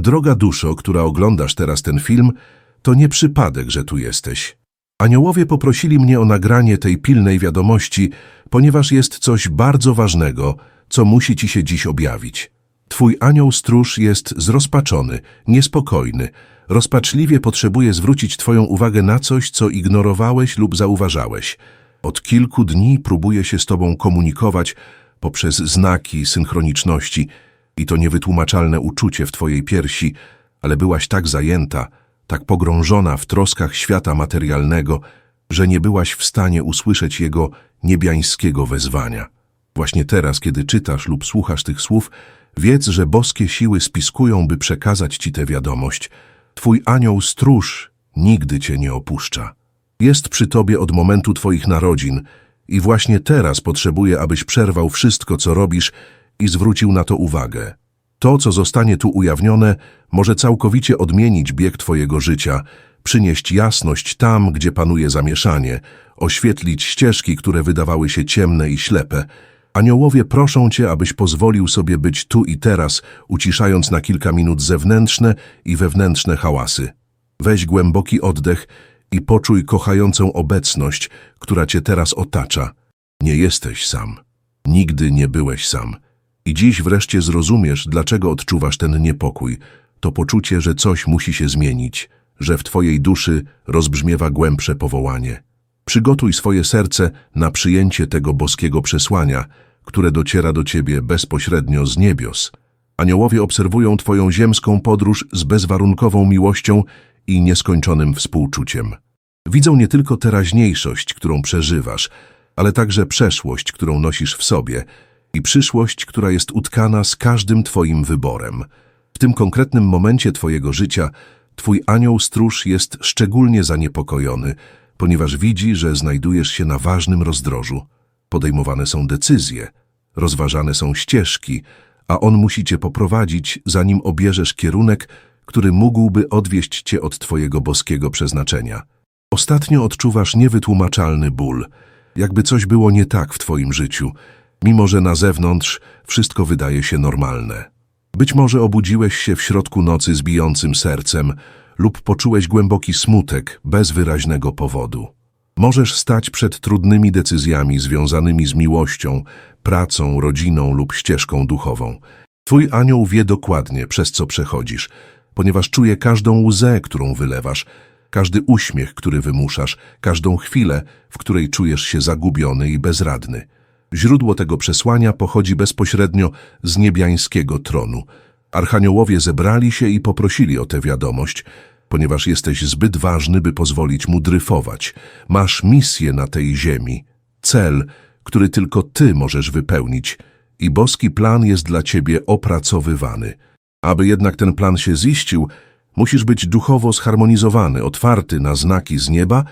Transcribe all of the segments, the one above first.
Droga duszo, która oglądasz teraz ten film, to nie przypadek, że tu jesteś. Aniołowie poprosili mnie o nagranie tej pilnej wiadomości, ponieważ jest coś bardzo ważnego, co musi ci się dziś objawić. Twój anioł stróż jest zrozpaczony, niespokojny, rozpaczliwie potrzebuje zwrócić twoją uwagę na coś, co ignorowałeś lub zauważałeś. Od kilku dni próbuje się z tobą komunikować poprzez znaki synchroniczności i to niewytłumaczalne uczucie w twojej piersi, ale byłaś tak zajęta, tak pogrążona w troskach świata materialnego, że nie byłaś w stanie usłyszeć jego niebiańskiego wezwania. Właśnie teraz, kiedy czytasz lub słuchasz tych słów, wiedz, że boskie siły spiskują, by przekazać ci tę wiadomość. Twój anioł stróż nigdy cię nie opuszcza. Jest przy tobie od momentu twoich narodzin i właśnie teraz potrzebuje, abyś przerwał wszystko, co robisz i zwrócił na to uwagę. To, co zostanie tu ujawnione, może całkowicie odmienić bieg twojego życia, przynieść jasność tam, gdzie panuje zamieszanie, oświetlić ścieżki, które wydawały się ciemne i ślepe. Aniołowie proszą cię, abyś pozwolił sobie być tu i teraz, uciszając na kilka minut zewnętrzne i wewnętrzne hałasy. Weź głęboki oddech i poczuj kochającą obecność, która cię teraz otacza. Nie jesteś sam. Nigdy nie byłeś sam. I dziś wreszcie zrozumiesz, dlaczego odczuwasz ten niepokój. To poczucie, że coś musi się zmienić, że w twojej duszy rozbrzmiewa głębsze powołanie. Przygotuj swoje serce na przyjęcie tego boskiego przesłania, które dociera do ciebie bezpośrednio z niebios. Aniołowie obserwują twoją ziemską podróż z bezwarunkową miłością i nieskończonym współczuciem. Widzą nie tylko teraźniejszość, którą przeżywasz, ale także przeszłość, którą nosisz w sobie i przyszłość, która jest utkana z każdym twoim wyborem. W tym konkretnym momencie twojego życia twój anioł stróż jest szczególnie zaniepokojony, ponieważ widzi, że znajdujesz się na ważnym rozdrożu. Podejmowane są decyzje, rozważane są ścieżki, a on musi cię poprowadzić, zanim obierzesz kierunek, który mógłby odwieść cię od twojego boskiego przeznaczenia. Ostatnio odczuwasz niewytłumaczalny ból, jakby coś było nie tak w twoim życiu, mimo że na zewnątrz wszystko wydaje się normalne. Być może obudziłeś się w środku nocy z bijącym sercem lub poczułeś głęboki smutek bez wyraźnego powodu. Możesz stać przed trudnymi decyzjami związanymi z miłością, pracą, rodziną lub ścieżką duchową. Twój anioł wie dokładnie, przez co przechodzisz, ponieważ czuje każdą łzę, którą wylewasz, każdy uśmiech, który wymuszasz, każdą chwilę, w której czujesz się zagubiony i bezradny. Źródło tego przesłania pochodzi bezpośrednio z niebiańskiego tronu. Archaniołowie zebrali się i poprosili o tę wiadomość, ponieważ jesteś zbyt ważny, by pozwolić mu dryfować. Masz misję na tej ziemi, cel, który tylko ty możesz wypełnić i boski plan jest dla ciebie opracowywany. Aby jednak ten plan się ziścił, musisz być duchowo zharmonizowany, otwarty na znaki z nieba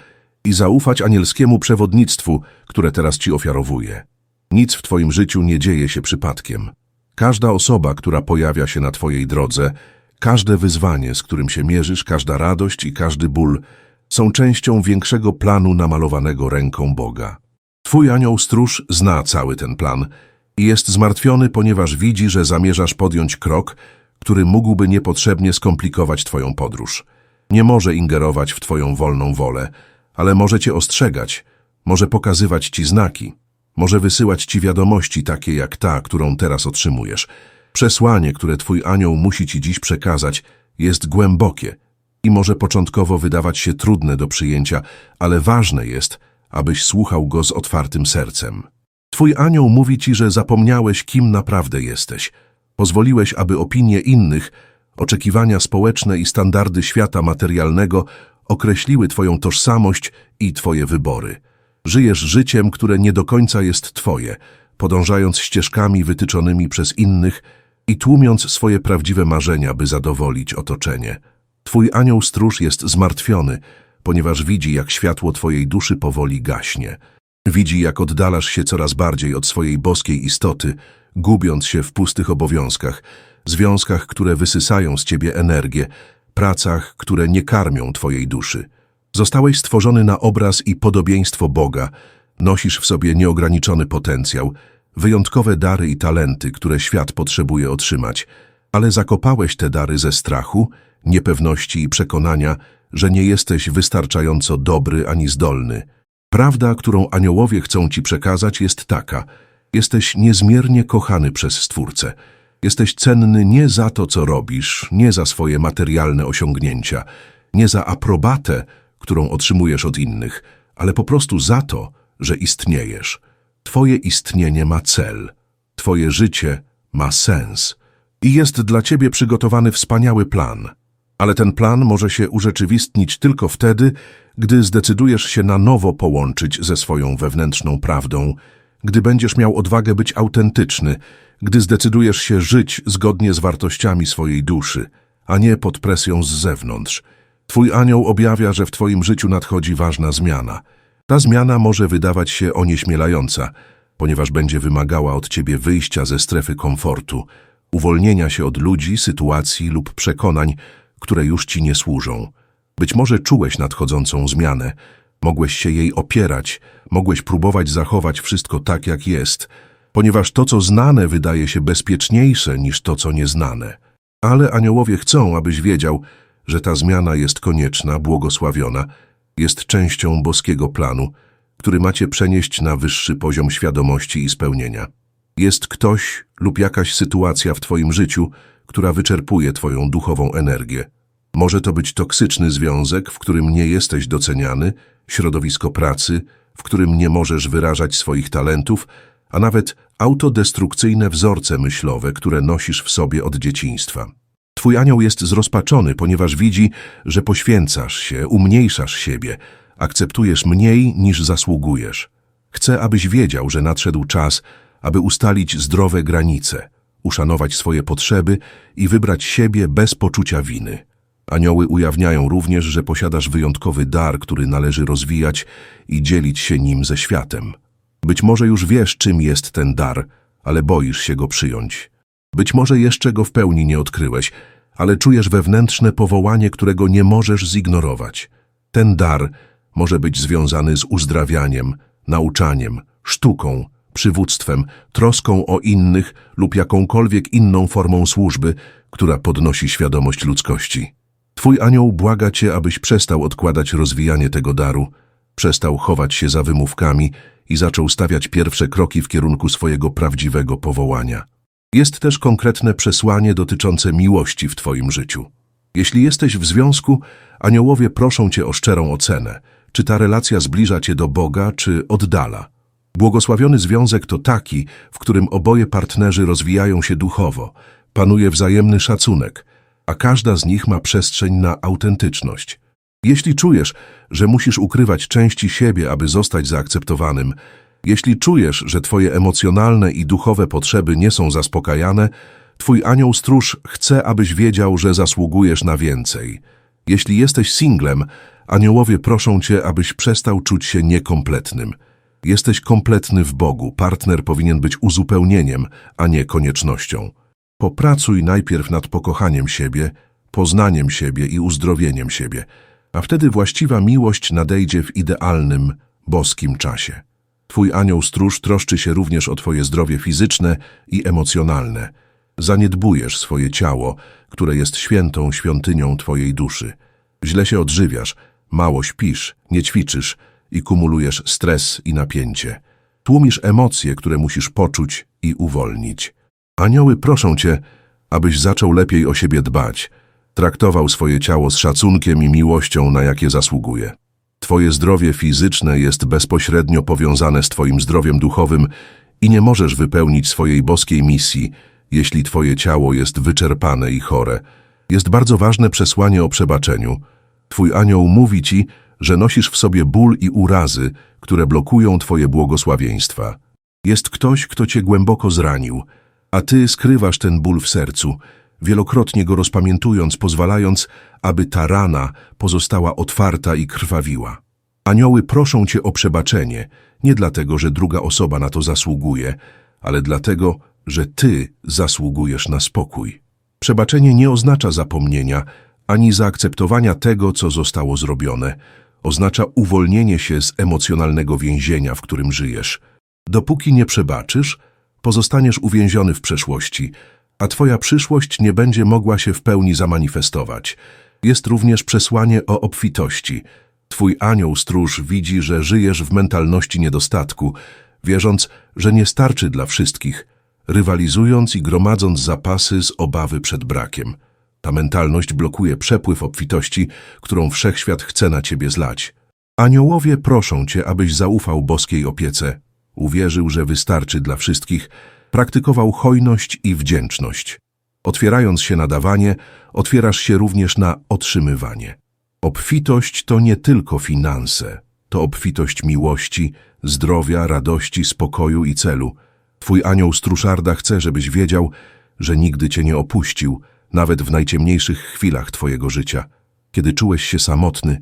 i zaufać anielskiemu przewodnictwu, które teraz ci ofiarowuje. Nic w twoim życiu nie dzieje się przypadkiem. Każda osoba, która pojawia się na twojej drodze, każde wyzwanie, z którym się mierzysz, każda radość i każdy ból są częścią większego planu namalowanego ręką Boga. Twój anioł stróż zna cały ten plan i jest zmartwiony, ponieważ widzi, że zamierzasz podjąć krok, który mógłby niepotrzebnie skomplikować twoją podróż. Nie może ingerować w twoją wolną wolę, ale może cię ostrzegać, może pokazywać ci znaki, może wysyłać ci wiadomości takie jak ta, którą teraz otrzymujesz. Przesłanie, które twój anioł musi ci dziś przekazać, jest głębokie i może początkowo wydawać się trudne do przyjęcia, ale ważne jest, abyś słuchał go z otwartym sercem. Twój anioł mówi ci, że zapomniałeś, kim naprawdę jesteś. Pozwoliłeś, aby opinie innych, oczekiwania społeczne i standardy świata materialnego określiły twoją tożsamość i twoje wybory. Żyjesz życiem, które nie do końca jest twoje, podążając ścieżkami wytyczonymi przez innych i tłumiąc swoje prawdziwe marzenia, by zadowolić otoczenie. Twój anioł stróż jest zmartwiony, ponieważ widzi, jak światło twojej duszy powoli gaśnie. Widzi, jak oddalasz się coraz bardziej od swojej boskiej istoty, gubiąc się w pustych obowiązkach, związkach, które wysysają z ciebie energię, pracach, które nie karmią twojej duszy. Zostałeś stworzony na obraz i podobieństwo Boga, nosisz w sobie nieograniczony potencjał, wyjątkowe dary i talenty, które świat potrzebuje otrzymać, ale zakopałeś te dary ze strachu, niepewności i przekonania, że nie jesteś wystarczająco dobry ani zdolny. Prawda, którą aniołowie chcą ci przekazać, jest taka. Jesteś niezmiernie kochany przez Stwórcę. Jesteś cenny nie za to, co robisz, nie za swoje materialne osiągnięcia, nie za aprobatę, którą otrzymujesz od innych, ale po prostu za to, że istniejesz. Twoje istnienie ma cel. Twoje życie ma sens. I jest dla ciebie przygotowany wspaniały plan. Ale ten plan może się urzeczywistnić tylko wtedy, gdy zdecydujesz się na nowo połączyć ze swoją wewnętrzną prawdą, gdy będziesz miał odwagę być autentyczny, gdy zdecydujesz się żyć zgodnie z wartościami swojej duszy, a nie pod presją z zewnątrz. Twój anioł objawia, że w twoim życiu nadchodzi ważna zmiana. Ta zmiana może wydawać się onieśmielająca, ponieważ będzie wymagała od ciebie wyjścia ze strefy komfortu, uwolnienia się od ludzi, sytuacji lub przekonań, które już ci nie służą. Być może czułeś nadchodzącą zmianę, mogłeś się jej opierać, mogłeś próbować zachować wszystko tak, jak jest, ponieważ to, co znane, wydaje się bezpieczniejsze niż to, co nieznane. Ale aniołowie chcą, abyś wiedział, że ta zmiana jest konieczna, błogosławiona, jest częścią boskiego planu, który macie przenieść na wyższy poziom świadomości i spełnienia. Jest ktoś lub jakaś sytuacja w Twoim życiu, która wyczerpuje Twoją duchową energię. Może to być toksyczny związek, w którym nie jesteś doceniany, środowisko pracy, w którym nie możesz wyrażać swoich talentów, a nawet autodestrukcyjne wzorce myślowe, które nosisz w sobie od dzieciństwa. Twój anioł jest zrozpaczony, ponieważ widzi, że poświęcasz się, umniejszasz siebie, akceptujesz mniej niż zasługujesz. Chce, abyś wiedział, że nadszedł czas, aby ustalić zdrowe granice, uszanować swoje potrzeby i wybrać siebie bez poczucia winy. Anioły ujawniają również, że posiadasz wyjątkowy dar, który należy rozwijać i dzielić się nim ze światem. Być może już wiesz, czym jest ten dar, ale boisz się go przyjąć. Być może jeszcze go w pełni nie odkryłeś, ale czujesz wewnętrzne powołanie, którego nie możesz zignorować. Ten dar może być związany z uzdrawianiem, nauczaniem, sztuką, przywództwem, troską o innych lub jakąkolwiek inną formą służby, która podnosi świadomość ludzkości. Twój anioł błaga cię, abyś przestał odkładać rozwijanie tego daru, przestał chować się za wymówkami i zaczął stawiać pierwsze kroki w kierunku swojego prawdziwego powołania. Jest też konkretne przesłanie dotyczące miłości w Twoim życiu. Jeśli jesteś w związku, aniołowie proszą Cię o szczerą ocenę, czy ta relacja zbliża Cię do Boga, czy oddala. Błogosławiony związek to taki, w którym oboje partnerzy rozwijają się duchowo, panuje wzajemny szacunek, a każda z nich ma przestrzeń na autentyczność. Jeśli czujesz, że musisz ukrywać części siebie, aby zostać zaakceptowanym, jeśli czujesz, że twoje emocjonalne i duchowe potrzeby nie są zaspokajane, twój anioł stróż chce, abyś wiedział, że zasługujesz na więcej. Jeśli jesteś singlem, aniołowie proszą cię, abyś przestał czuć się niekompletnym. Jesteś kompletny w Bogu, partner powinien być uzupełnieniem, a nie koniecznością. Popracuj najpierw nad pokochaniem siebie, poznaniem siebie i uzdrowieniem siebie, a wtedy właściwa miłość nadejdzie w idealnym, boskim czasie. Twój anioł stróż troszczy się również o twoje zdrowie fizyczne i emocjonalne. Zaniedbujesz swoje ciało, które jest świętą świątynią twojej duszy. Źle się odżywiasz, mało śpisz, nie ćwiczysz i kumulujesz stres i napięcie. Tłumisz emocje, które musisz poczuć i uwolnić. Anioły proszą cię, abyś zaczął lepiej o siebie dbać, traktował swoje ciało z szacunkiem i miłością, na jakie zasługuje. Twoje zdrowie fizyczne jest bezpośrednio powiązane z Twoim zdrowiem duchowym i nie możesz wypełnić swojej boskiej misji, jeśli Twoje ciało jest wyczerpane i chore. Jest bardzo ważne przesłanie o przebaczeniu. Twój anioł mówi Ci, że nosisz w sobie ból i urazy, które blokują Twoje błogosławieństwa. Jest ktoś, kto Cię głęboko zranił, a Ty skrywasz ten ból w sercu, wielokrotnie go rozpamiętując, pozwalając, aby ta rana pozostała otwarta i krwawiła. Anioły proszą Cię o przebaczenie, nie dlatego, że druga osoba na to zasługuje, ale dlatego, że Ty zasługujesz na spokój. Przebaczenie nie oznacza zapomnienia, ani zaakceptowania tego, co zostało zrobione. Oznacza uwolnienie się z emocjonalnego więzienia, w którym żyjesz. Dopóki nie przebaczysz, pozostaniesz uwięziony w przeszłości, a twoja przyszłość nie będzie mogła się w pełni zamanifestować. Jest również przesłanie o obfitości. Twój anioł stróż widzi, że żyjesz w mentalności niedostatku, wierząc, że nie starczy dla wszystkich, rywalizując i gromadząc zapasy z obawy przed brakiem. Ta mentalność blokuje przepływ obfitości, którą wszechświat chce na ciebie zlać. Aniołowie proszą cię, abyś zaufał boskiej opiece, uwierzył, że wystarczy dla wszystkich, praktykował hojność i wdzięczność. Otwierając się na dawanie, otwierasz się również na otrzymywanie. Obfitość to nie tylko finanse, to obfitość miłości, zdrowia, radości, spokoju i celu. Twój anioł stróżarda chce, żebyś wiedział, że nigdy cię nie opuścił, nawet w najciemniejszych chwilach twojego życia. Kiedy czułeś się samotny,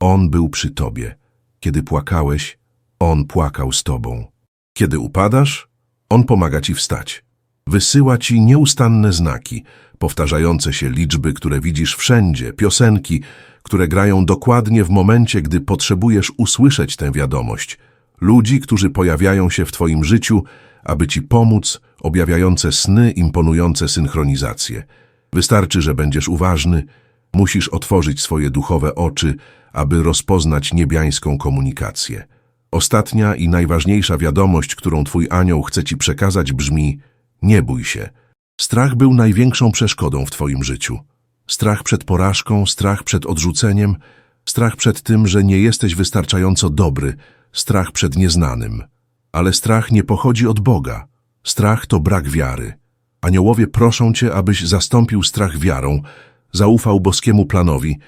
on był przy tobie. Kiedy płakałeś, on płakał z tobą. Kiedy upadasz, on pomaga ci wstać. Wysyła ci nieustanne znaki, powtarzające się liczby, które widzisz wszędzie, piosenki, które grają dokładnie w momencie, gdy potrzebujesz usłyszeć tę wiadomość. Ludzi, którzy pojawiają się w twoim życiu, aby ci pomóc, objawiające sny imponujące synchronizację. Wystarczy, że będziesz uważny, musisz otworzyć swoje duchowe oczy, aby rozpoznać niebiańską komunikację. Ostatnia i najważniejsza wiadomość, którą twój anioł chce ci przekazać brzmi nie bój się. Strach był największą przeszkodą w twoim życiu. Strach przed porażką, strach przed odrzuceniem, strach przed tym, że nie jesteś wystarczająco dobry, strach przed nieznanym. Ale strach nie pochodzi od Boga. Strach to brak wiary. Aniołowie proszą cię, abyś zastąpił strach wiarą, zaufał boskiemu planowi,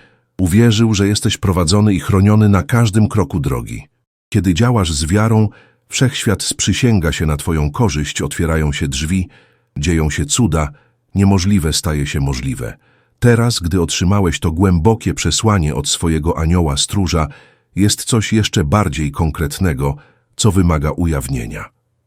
uwierzył, że jesteś prowadzony i chroniony na każdym kroku drogi. Kiedy działasz z wiarą, wszechświat sprzysięga się na twoją korzyść, otwierają się drzwi, dzieją się cuda, niemożliwe staje się możliwe. Teraz, gdy otrzymałeś to głębokie przesłanie od swojego anioła stróża, jest coś jeszcze bardziej konkretnego, co wymaga ujawnienia.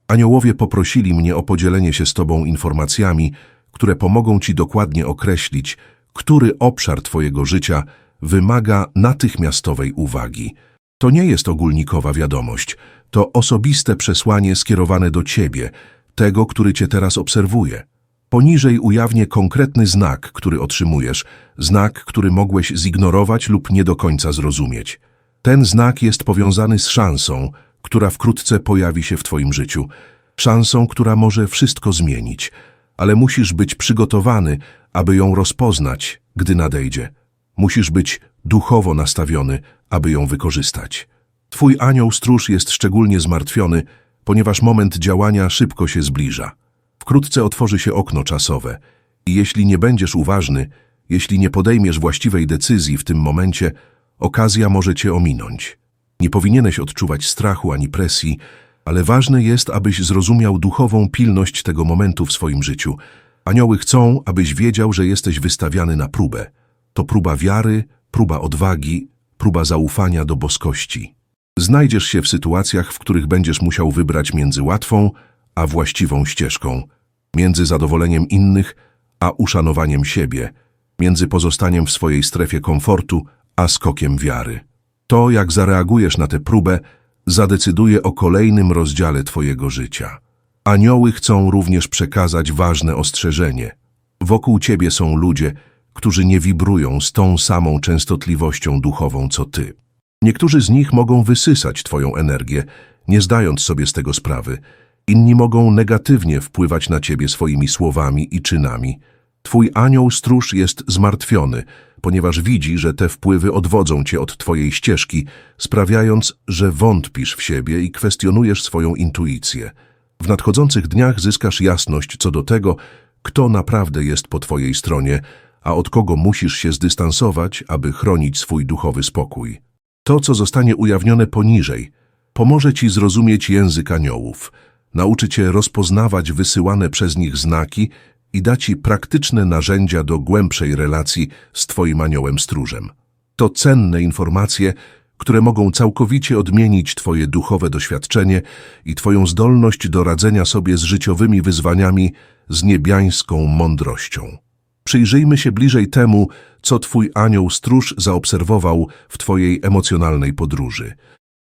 Aniołowie poprosili mnie o podzielenie się z Tobą informacjami, które pomogą Ci dokładnie określić, który obszar Twojego życia wymaga natychmiastowej uwagi. To nie jest ogólnikowa wiadomość, to osobiste przesłanie skierowane do Ciebie, tego, który Cię teraz obserwuje. Poniżej ujawnię konkretny znak, który otrzymujesz, znak, który mogłeś zignorować lub nie do końca zrozumieć. Ten znak jest powiązany z szansą, która wkrótce pojawi się w Twoim życiu. Szansą, która może wszystko zmienić, ale musisz być przygotowany, aby ją rozpoznać, gdy nadejdzie. Musisz być duchowo nastawiony, aby ją wykorzystać. Twój anioł stróż jest szczególnie zmartwiony, ponieważ moment działania szybko się zbliża. Wkrótce otworzy się okno czasowe i jeśli nie będziesz uważny, jeśli nie podejmiesz właściwej decyzji w tym momencie, okazja może cię ominąć. Nie powinieneś odczuwać strachu ani presji, ale ważne jest, abyś zrozumiał duchową pilność tego momentu w swoim życiu. Anioły chcą, abyś wiedział, że jesteś wystawiany na próbę. To próba wiary, próba odwagi, próba zaufania do boskości. Znajdziesz się w sytuacjach, w których będziesz musiał wybrać między łatwą a właściwą ścieżką, między zadowoleniem innych a uszanowaniem siebie, między pozostaniem w swojej strefie komfortu a skokiem wiary. To, jak zareagujesz na tę próbę, zadecyduje o kolejnym rozdziale Twojego życia. Anioły chcą również przekazać ważne ostrzeżenie. Wokół Ciebie są ludzie, którzy nie wibrują z tą samą częstotliwością duchową co Ty. Niektórzy z nich mogą wysysać Twoją energię, nie zdając sobie z tego sprawy. Inni mogą negatywnie wpływać na Ciebie swoimi słowami i czynami. Twój anioł stróż jest zmartwiony, ponieważ widzi, że te wpływy odwodzą Cię od Twojej ścieżki, sprawiając, że wątpisz w siebie i kwestionujesz swoją intuicję. W nadchodzących dniach zyskasz jasność co do tego, kto naprawdę jest po Twojej stronie, a od kogo musisz się zdystansować, aby chronić swój duchowy spokój. To, co zostanie ujawnione poniżej, pomoże Ci zrozumieć język aniołów, nauczy Cię rozpoznawać wysyłane przez nich znaki i da Ci praktyczne narzędzia do głębszej relacji z Twoim aniołem stróżem. To cenne informacje, które mogą całkowicie odmienić Twoje duchowe doświadczenie i Twoją zdolność do radzenia sobie z życiowymi wyzwaniami z niebiańską mądrością. Przyjrzyjmy się bliżej temu, co Twój anioł stróż zaobserwował w Twojej emocjonalnej podróży.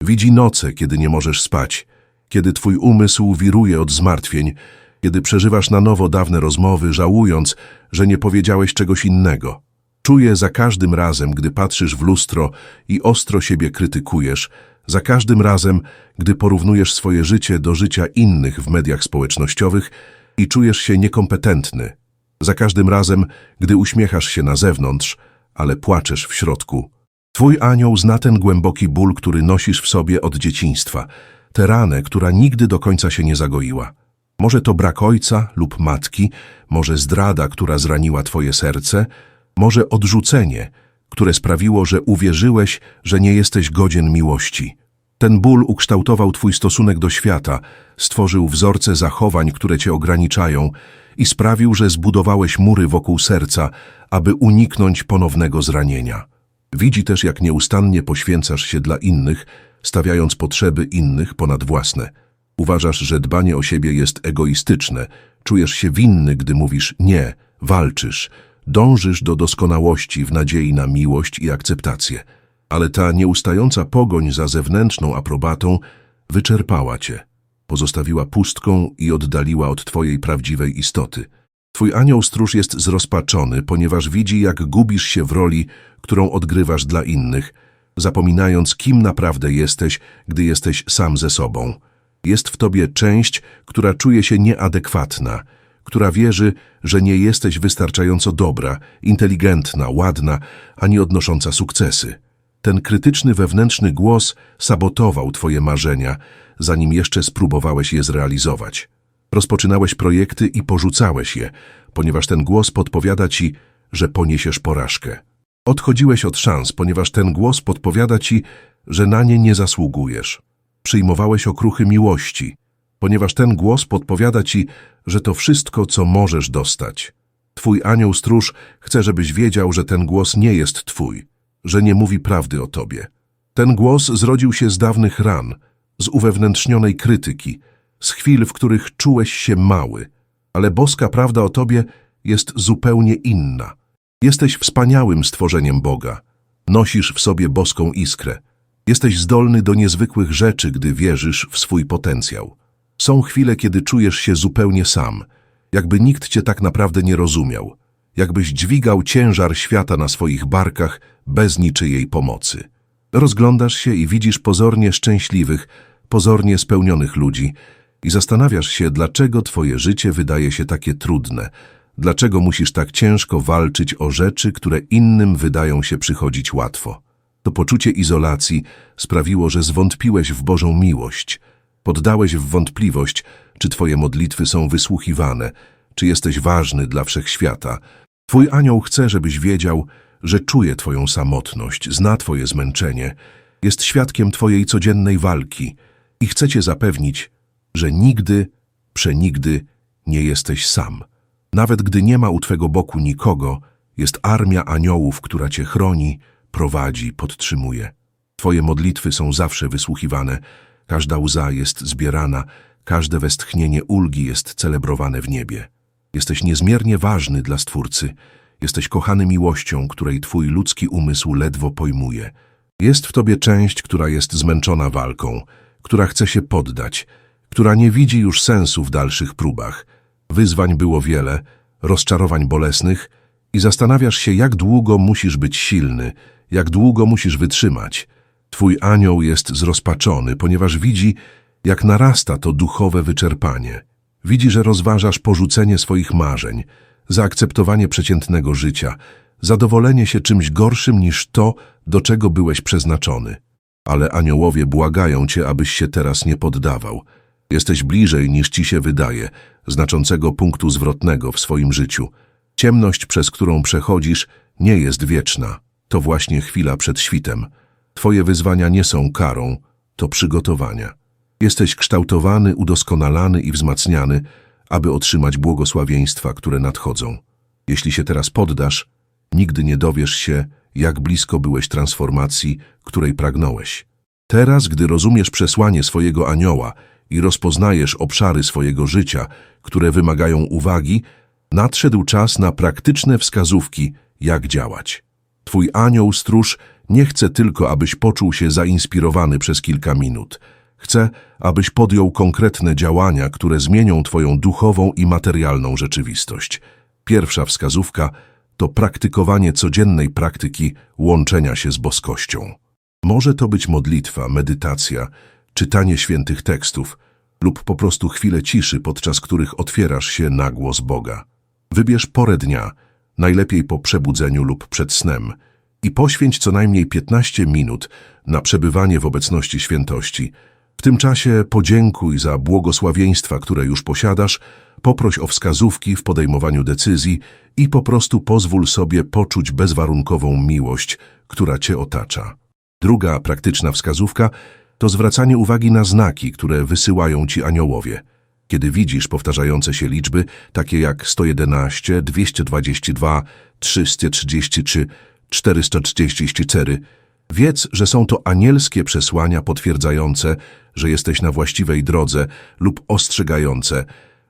Widzi noce, kiedy nie możesz spać, kiedy Twój umysł wiruje od zmartwień, kiedy przeżywasz na nowo dawne rozmowy, żałując, że nie powiedziałeś czegoś innego. Czuję za każdym razem, gdy patrzysz w lustro i ostro siebie krytykujesz, za każdym razem, gdy porównujesz swoje życie do życia innych w mediach społecznościowych i czujesz się niekompetentny. Za każdym razem, gdy uśmiechasz się na zewnątrz, ale płaczesz w środku. Twój anioł zna ten głęboki ból, który nosisz w sobie od dzieciństwa, tę ranę, która nigdy do końca się nie zagoiła. Może to brak ojca lub matki, może zdrada, która zraniła twoje serce, może odrzucenie, które sprawiło, że uwierzyłeś, że nie jesteś godzien miłości. Ten ból ukształtował twój stosunek do świata, stworzył wzorce zachowań, które cię ograniczają i sprawił, że zbudowałeś mury wokół serca, aby uniknąć ponownego zranienia. Widzi też, jak nieustannie poświęcasz się dla innych, stawiając potrzeby innych ponad własne. Uważasz, że dbanie o siebie jest egoistyczne, czujesz się winny, gdy mówisz nie, walczysz, dążysz do doskonałości w nadziei na miłość i akceptację. Ale ta nieustająca pogoń za zewnętrzną aprobatą wyczerpała cię, pozostawiła pustką i oddaliła od twojej prawdziwej istoty. Twój anioł stróż jest zrozpaczony, ponieważ widzi, jak gubisz się w roli, którą odgrywasz dla innych, zapominając, kim naprawdę jesteś, gdy jesteś sam ze sobą. Jest w tobie część, która czuje się nieadekwatna, która wierzy, że nie jesteś wystarczająco dobra, inteligentna, ładna, ani odnosząca sukcesy. Ten krytyczny wewnętrzny głos sabotował twoje marzenia, zanim jeszcze spróbowałeś je zrealizować. Rozpoczynałeś projekty i porzucałeś je, ponieważ ten głos podpowiada ci, że poniesiesz porażkę. Odchodziłeś od szans, ponieważ ten głos podpowiada ci, że na nie nie zasługujesz. Przyjmowałeś okruchy miłości, ponieważ ten głos podpowiada ci, że to wszystko, co możesz dostać. Twój anioł stróż chce, żebyś wiedział, że ten głos nie jest twój, że nie mówi prawdy o tobie. Ten głos zrodził się z dawnych ran, z uwewnętrznionej krytyki, z chwil, w których czułeś się mały, ale boska prawda o tobie jest zupełnie inna. Jesteś wspaniałym stworzeniem Boga. Nosisz w sobie boską iskrę. Jesteś zdolny do niezwykłych rzeczy, gdy wierzysz w swój potencjał. Są chwile, kiedy czujesz się zupełnie sam, jakby nikt cię tak naprawdę nie rozumiał, jakbyś dźwigał ciężar świata na swoich barkach bez niczyjej pomocy. Rozglądasz się i widzisz pozornie szczęśliwych, pozornie spełnionych ludzi i zastanawiasz się, dlaczego twoje życie wydaje się takie trudne, dlaczego musisz tak ciężko walczyć o rzeczy, które innym wydają się przychodzić łatwo. To poczucie izolacji sprawiło, że zwątpiłeś w Bożą miłość, poddałeś w wątpliwość, czy twoje modlitwy są wysłuchiwane, czy jesteś ważny dla wszechświata. Twój anioł chce, żebyś wiedział, że czuje twoją samotność, zna twoje zmęczenie, jest świadkiem twojej codziennej walki i chce cię zapewnić, że nigdy, przenigdy nie jesteś sam. Nawet gdy nie ma u twego boku nikogo, jest armia aniołów, która cię chroni, prowadzi, podtrzymuje. Twoje modlitwy są zawsze wysłuchiwane, każda łza jest zbierana, każde westchnienie ulgi jest celebrowane w niebie. Jesteś niezmiernie ważny dla Stwórcy, jesteś kochany miłością, której twój ludzki umysł ledwo pojmuje. Jest w tobie część, która jest zmęczona walką, która chce się poddać, która nie widzi już sensu w dalszych próbach. Wyzwań było wiele, rozczarowań bolesnych i zastanawiasz się, jak długo musisz być silny, jak długo musisz wytrzymać. Twój anioł jest zrozpaczony, ponieważ widzi, jak narasta to duchowe wyczerpanie. Widzi, że rozważasz porzucenie swoich marzeń, zaakceptowanie przeciętnego życia, zadowolenie się czymś gorszym niż to, do czego byłeś przeznaczony. Ale aniołowie błagają cię, abyś się teraz nie poddawał. Jesteś bliżej niż ci się wydaje, znaczącego punktu zwrotnego w swoim życiu. Ciemność, przez którą przechodzisz, nie jest wieczna. To właśnie chwila przed świtem. Twoje wyzwania nie są karą, to przygotowania. Jesteś kształtowany, udoskonalany i wzmacniany, aby otrzymać błogosławieństwa, które nadchodzą. Jeśli się teraz poddasz, nigdy nie dowiesz się, jak blisko byłeś transformacji, której pragnąłeś. Teraz, gdy rozumiesz przesłanie swojego anioła i rozpoznajesz obszary swojego życia, które wymagają uwagi, nadszedł czas na praktyczne wskazówki, jak działać. Twój anioł stróż nie chce tylko, abyś poczuł się zainspirowany przez kilka minut. Chcę, abyś podjął konkretne działania, które zmienią Twoją duchową i materialną rzeczywistość. Pierwsza wskazówka to praktykowanie codziennej praktyki łączenia się z boskością. Może to być modlitwa, medytacja, czytanie świętych tekstów lub po prostu chwile ciszy, podczas których otwierasz się na głos Boga. Wybierz porę dnia, najlepiej po przebudzeniu lub przed snem i poświęć co najmniej 15 minut na przebywanie w obecności świętości. Tym czasie podziękuj za błogosławieństwa, które już posiadasz, poproś o wskazówki w podejmowaniu decyzji i po prostu pozwól sobie poczuć bezwarunkową miłość, która Cię otacza. Druga praktyczna wskazówka to zwracanie uwagi na znaki, które wysyłają Ci aniołowie. Kiedy widzisz powtarzające się liczby, takie jak 111, 222, 333, 434, wiedz, że są to anielskie przesłania potwierdzające, że jesteś na właściwej drodze lub ostrzegające,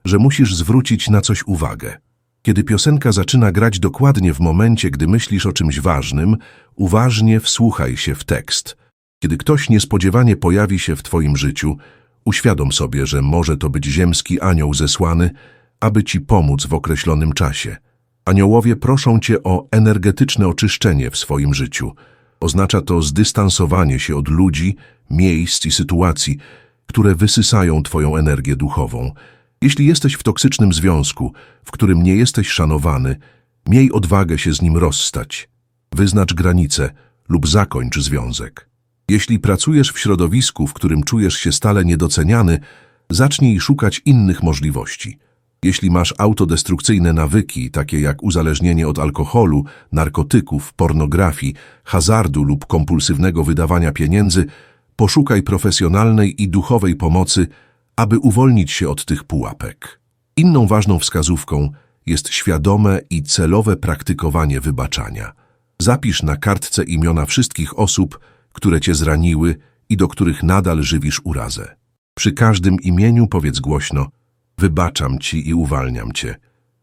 że musisz zwrócić na coś uwagę. Kiedy piosenka zaczyna grać dokładnie w momencie, gdy myślisz o czymś ważnym, uważnie wsłuchaj się w tekst. Kiedy ktoś niespodziewanie pojawi się w Twoim życiu, uświadom sobie, że może to być ziemski anioł zesłany, aby Ci pomóc w określonym czasie. Aniołowie proszą Cię o energetyczne oczyszczenie w swoim życiu. Oznacza to zdystansowanie się od ludzi, miejsc i sytuacji, które wysysają Twoją energię duchową. Jeśli jesteś w toksycznym związku, w którym nie jesteś szanowany, miej odwagę się z nim rozstać. Wyznacz granice lub zakończ związek. Jeśli pracujesz w środowisku, w którym czujesz się stale niedoceniany, zacznij szukać innych możliwości. Jeśli masz autodestrukcyjne nawyki, takie jak uzależnienie od alkoholu, narkotyków, pornografii, hazardu lub kompulsywnego wydawania pieniędzy, poszukaj profesjonalnej i duchowej pomocy, aby uwolnić się od tych pułapek. Inną ważną wskazówką jest świadome i celowe praktykowanie wybaczania. Zapisz na kartce imiona wszystkich osób, które cię zraniły i do których nadal żywisz urazę. Przy każdym imieniu powiedz głośno: Wybaczam ci i uwalniam cię.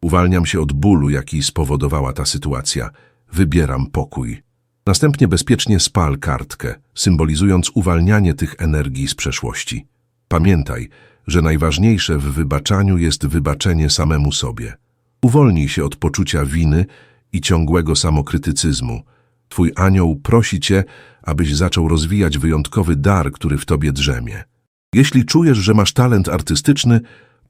Uwalniam się od bólu, jaki spowodowała ta sytuacja. Wybieram pokój. Następnie bezpiecznie spal kartkę, symbolizując uwalnianie tych energii z przeszłości. Pamiętaj, że najważniejsze w wybaczaniu jest wybaczenie samemu sobie. Uwolnij się od poczucia winy i ciągłego samokrytycyzmu. Twój anioł prosi cię, abyś zaczął rozwijać wyjątkowy dar, który w tobie drzemie. Jeśli czujesz, że masz talent artystyczny,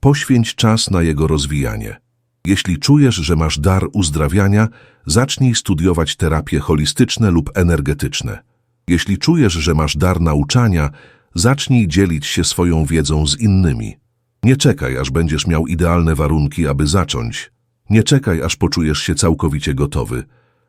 poświęć czas na jego rozwijanie. Jeśli czujesz, że masz dar uzdrawiania, zacznij studiować terapie holistyczne lub energetyczne. Jeśli czujesz, że masz dar nauczania, zacznij dzielić się swoją wiedzą z innymi. Nie czekaj, aż będziesz miał idealne warunki, aby zacząć. Nie czekaj, aż poczujesz się całkowicie gotowy.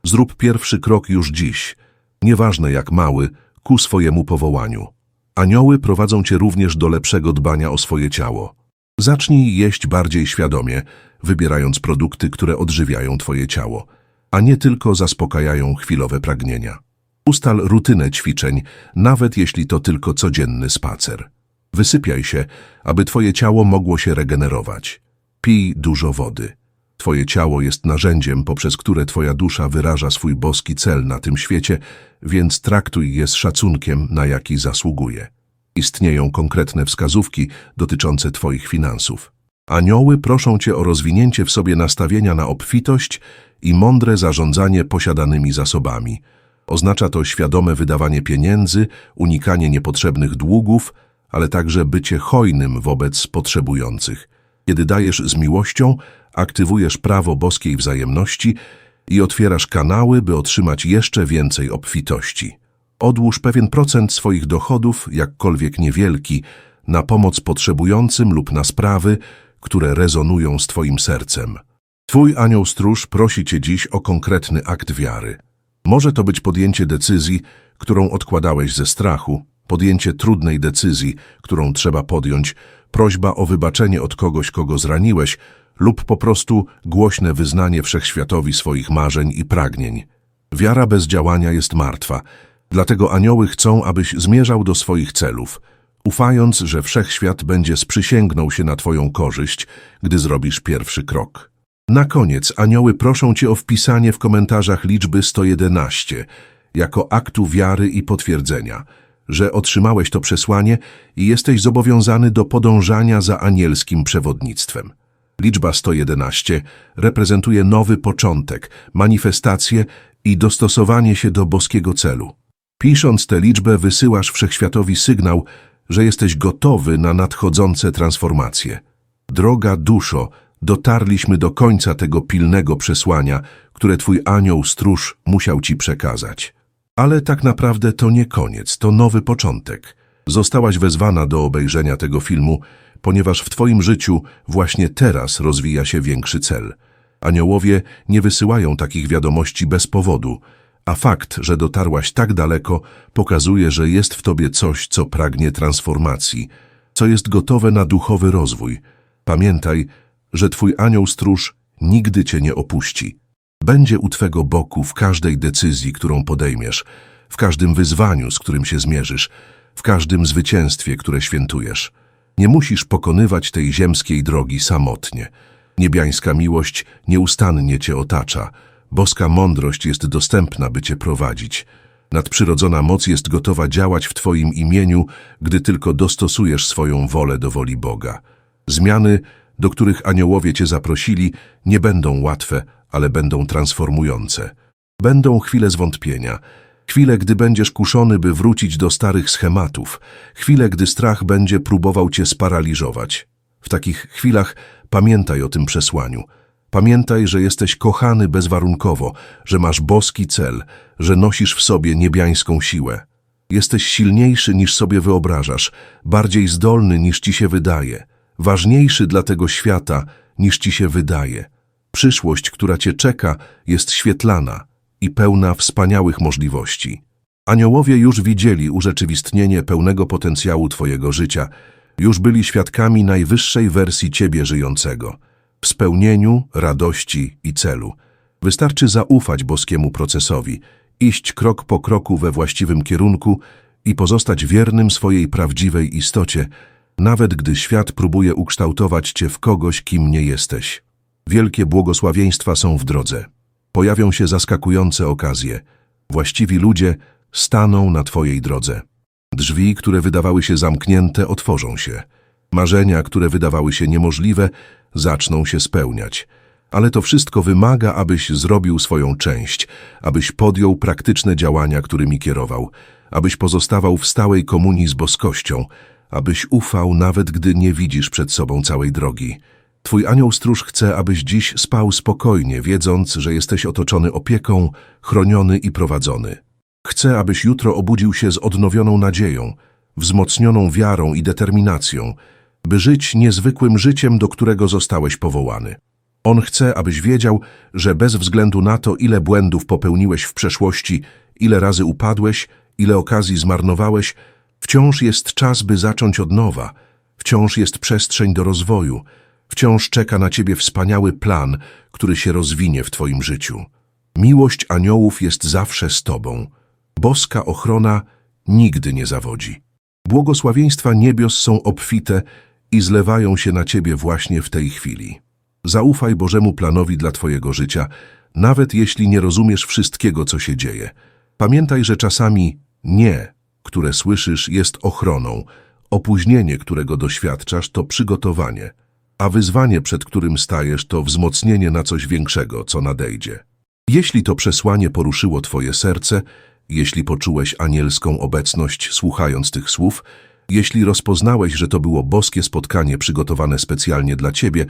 Zrób pierwszy krok już dziś, nieważne jak mały, ku swojemu powołaniu. Anioły prowadzą cię również do lepszego dbania o swoje ciało. Zacznij jeść bardziej świadomie, wybierając produkty, które odżywiają twoje ciało, a nie tylko zaspokajają chwilowe pragnienia. Ustal rutynę ćwiczeń, nawet jeśli to tylko codzienny spacer. Wysypiaj się, aby twoje ciało mogło się regenerować. Pij dużo wody. Twoje ciało jest narzędziem, poprzez które Twoja dusza wyraża swój boski cel na tym świecie, więc traktuj je z szacunkiem, na jaki zasługuje. Istnieją konkretne wskazówki dotyczące Twoich finansów. Anioły proszą Cię o rozwinięcie w sobie nastawienia na obfitość i mądre zarządzanie posiadanymi zasobami. Oznacza to świadome wydawanie pieniędzy, unikanie niepotrzebnych długów, ale także bycie hojnym wobec potrzebujących. Kiedy dajesz z miłością, aktywujesz prawo boskiej wzajemności i otwierasz kanały, by otrzymać jeszcze więcej obfitości. Odłóż pewien procent swoich dochodów, jakkolwiek niewielki, na pomoc potrzebującym lub na sprawy, które rezonują z Twoim sercem. Twój anioł stróż prosi Cię dziś o konkretny akt wiary. Może to być podjęcie decyzji, którą odkładałeś ze strachu, podjęcie trudnej decyzji, którą trzeba podjąć, prośba o wybaczenie od kogoś, kogo zraniłeś, lub po prostu głośne wyznanie wszechświatowi swoich marzeń i pragnień. Wiara bez działania jest martwa, dlatego anioły chcą, abyś zmierzał do swoich celów, ufając, że wszechświat będzie sprzysięgnął się na Twoją korzyść, gdy zrobisz pierwszy krok. Na koniec anioły proszą Cię o wpisanie w komentarzach liczby 111 jako aktu wiary i potwierdzenia, że otrzymałeś to przesłanie i jesteś zobowiązany do podążania za anielskim przewodnictwem. Liczba 111 reprezentuje nowy początek, manifestację i dostosowanie się do boskiego celu. Pisząc tę liczbę, wysyłasz wszechświatowi sygnał, że jesteś gotowy na nadchodzące transformacje. Droga duszo, dotarliśmy do końca tego pilnego przesłania, które twój anioł stróż musiał ci przekazać. Ale tak naprawdę to nie koniec, to nowy początek. Zostałaś wezwana do obejrzenia tego filmu, ponieważ w twoim życiu właśnie teraz rozwija się większy cel. Aniołowie nie wysyłają takich wiadomości bez powodu, a fakt, że dotarłaś tak daleko, pokazuje, że jest w tobie coś, co pragnie transformacji, co jest gotowe na duchowy rozwój. Pamiętaj, że twój anioł stróż nigdy cię nie opuści. Będzie u twego boku w każdej decyzji, którą podejmiesz, w każdym wyzwaniu, z którym się zmierzysz, w każdym zwycięstwie, które świętujesz. Nie musisz pokonywać tej ziemskiej drogi samotnie. Niebiańska miłość nieustannie cię otacza. Boska mądrość jest dostępna, by cię prowadzić. Nadprzyrodzona moc jest gotowa działać w twoim imieniu, gdy tylko dostosujesz swoją wolę do woli Boga. Zmiany, do których aniołowie cię zaprosili, nie będą łatwe, ale będą transformujące. Będą chwile zwątpienia, chwile, gdy będziesz kuszony, by wrócić do starych schematów, chwile, gdy strach będzie próbował cię sparaliżować. W takich chwilach pamiętaj o tym przesłaniu. Pamiętaj, że jesteś kochany bezwarunkowo, że masz boski cel, że nosisz w sobie niebiańską siłę. Jesteś silniejszy niż sobie wyobrażasz, bardziej zdolny niż ci się wydaje, ważniejszy dla tego świata niż ci się wydaje. Przyszłość, która cię czeka, jest świetlana i pełna wspaniałych możliwości. Aniołowie już widzieli urzeczywistnienie pełnego potencjału twojego życia, już byli świadkami najwyższej wersji ciebie żyjącego, w spełnieniu, radości i celu. Wystarczy zaufać boskiemu procesowi, iść krok po kroku we właściwym kierunku i pozostać wiernym swojej prawdziwej istocie, nawet gdy świat próbuje ukształtować cię w kogoś, kim nie jesteś. Wielkie błogosławieństwa są w drodze. Pojawią się zaskakujące okazje. Właściwi ludzie staną na twojej drodze. Drzwi, które wydawały się zamknięte, otworzą się. Marzenia, które wydawały się niemożliwe, zaczną się spełniać. Ale to wszystko wymaga, abyś zrobił swoją część, abyś podjął praktyczne działania, którymi kierował, abyś pozostawał w stałej komunii z boskością, abyś ufał, nawet gdy nie widzisz przed sobą całej drogi. Twój anioł stróż chce, abyś dziś spał spokojnie, wiedząc, że jesteś otoczony opieką, chroniony i prowadzony. Chce, abyś jutro obudził się z odnowioną nadzieją, wzmocnioną wiarą i determinacją, by żyć niezwykłym życiem, do którego zostałeś powołany. On chce, abyś wiedział, że bez względu na to, ile błędów popełniłeś w przeszłości, ile razy upadłeś, ile okazji zmarnowałeś, wciąż jest czas, by zacząć od nowa, wciąż jest przestrzeń do rozwoju, wciąż czeka na ciebie wspaniały plan, który się rozwinie w twoim życiu. Miłość aniołów jest zawsze z tobą. Boska ochrona nigdy nie zawodzi. Błogosławieństwa niebios są obfite i zlewają się na ciebie właśnie w tej chwili. Zaufaj Bożemu planowi dla twojego życia, nawet jeśli nie rozumiesz wszystkiego, co się dzieje. Pamiętaj, że czasami nie, które słyszysz, jest ochroną, opóźnienie, którego doświadczasz, to przygotowanie, a wyzwanie, przed którym stajesz, to wzmocnienie na coś większego, co nadejdzie. Jeśli to przesłanie poruszyło twoje serce, jeśli poczułeś anielską obecność słuchając tych słów, jeśli rozpoznałeś, że to było boskie spotkanie przygotowane specjalnie dla ciebie,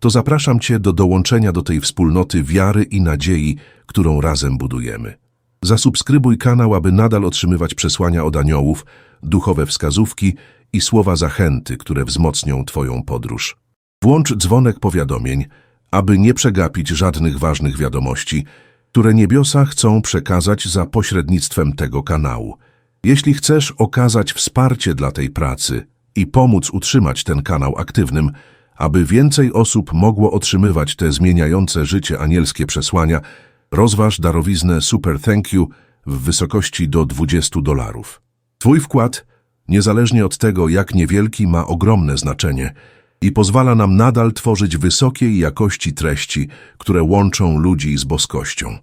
to zapraszam cię do dołączenia do tej wspólnoty wiary i nadziei, którą razem budujemy. Zasubskrybuj kanał, aby nadal otrzymywać przesłania od aniołów, duchowe wskazówki i słowa zachęty, które wzmocnią Twoją podróż. Włącz dzwonek powiadomień, aby nie przegapić żadnych ważnych wiadomości, które niebiosa chcą przekazać za pośrednictwem tego kanału. Jeśli chcesz okazać wsparcie dla tej pracy i pomóc utrzymać ten kanał aktywnym, aby więcej osób mogło otrzymywać te zmieniające życie anielskie przesłania, rozważ darowiznę Super Thank You w wysokości do 20 dolarów. Twój wkład, niezależnie od tego jak niewielki, ma ogromne znaczenie i pozwala nam nadal tworzyć wysokiej jakości treści, które łączą ludzi z boskością.